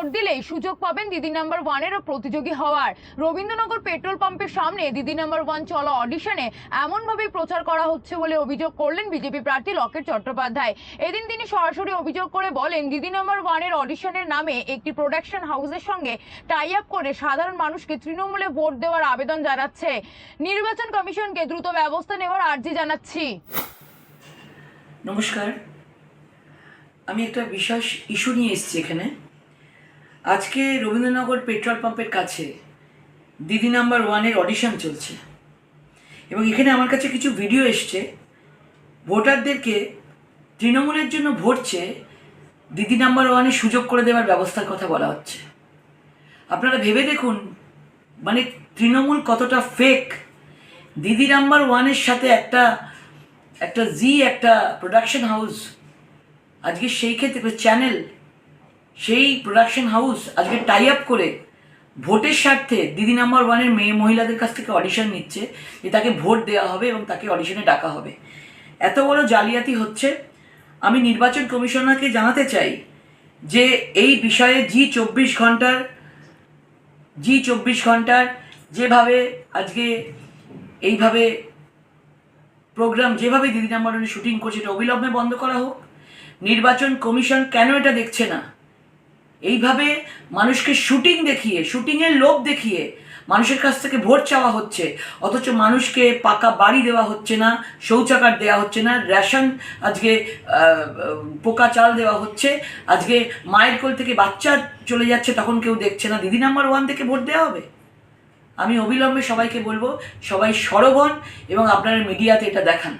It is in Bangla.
ভোট দিলেই সুযোগ পাবেন দিদি নাম্বার ওয়ানেরও প্রতিযোগী হওয়ার। রবীন্দ্রনগর পেট্রোল পাম্পের সামনে দিদি নাম্বার ওয়ান চলা অডিশনে এমনভাবেই প্রচার করা হচ্ছে বলে অভিযোগ করলেন বিজেপি প্রার্থী লকেট চট্টোপাধ্যায়। এদিন তিনি সরাসরি অভিযোগ করে বলেন, দিদি নাম্বার ওয়ানের অডিশনের নামে একটি প্রোডাকশন হাউসের সঙ্গে টাই আপ করে সাধারণ মানুষকে তৃণমূলে ভোট দেওয়ার আবেদন জানাচ্ছে। নির্বাচন কমিশনকে দ্রুত ব্যবস্থা নেওয়ার আর্জি জানাচ্ছি। নমস্কার। আমি একটা বিশেষ ইস্যু নিয়ে এসেছি এখানে। আজকে রবীন্দ্রনগর পেট্রোল পাম্পের কাছে দিদি নাম্বার ওয়ানের অডিশন চলছে। এবং এখানে আমার কাছে কিছু ভিডিও এসছে। ভোটারদেরকে তৃণমূলের জন্য ভোট চেয়ে দিদি নাম্বার ওয়ানে সুযোগ করে দেওয়ার ব্যবস্থার কথা বলা হচ্ছে। আপনারা ভেবে দেখুন মানে তৃণমূল কতটা ফেক দিদি নাম্বার ওয়ানের সাথে একটা একটা জি একটা প্রোডাকশন হাউস আজকে সেই ক্ষেত্রে চ্যানেল সেই প্রোডাকশন হাউস আজকে টাই আপ করে ভোটের স্বার্থে দিদি নাম্বার ওয়ানের মেয়ে মহিলাদের কাছ থেকে অডিশন নিচ্ছে, যে তাকে ভোট দেওয়া হবে এবং তাকে অডিশনে ডাকা হবে। এত বড় জালিয়াতি হচ্ছে। আমি নির্বাচন কমিশনারকে জানাতে চাই যে এই বিষয়ে জি চব্বিশ ঘণ্টার, জি চব্বিশ ঘণ্টার যেভাবে আজকে এইভাবে প্রোগ্রাম যেভাবে দিদি নাম্বার শুটিং করছে এটা অবিলম্বে বন্ধ করা হোক। নির্বাচন কমিশন কেন এটা দেখছে না? এইভাবে মানুষকে শুটিং দেখিয়ে শুটিংয়ের লোভ দেখিয়ে মানুষের কাছ থেকে ভোট চাওয়া হচ্ছে। অথচ মানুষকে পাকা বাড়ি দেওয়া হচ্ছে না, শৌচাগার দেওয়া হচ্ছে না রেশন আজকে পোকা চাল দেওয়া হচ্ছে। আজকে মায়ের কোল থেকে বাচ্চা চলে যাচ্ছে, তখন কেউ দেখছে না। দিদি নাম্বার ওয়ান থেকে ভোট দেওয়া হবে? আমি অবিলম্বে সবাইকে বলব, সবাই সরব হন এবং আপনারা মিডিয়াতে এটা দেখান।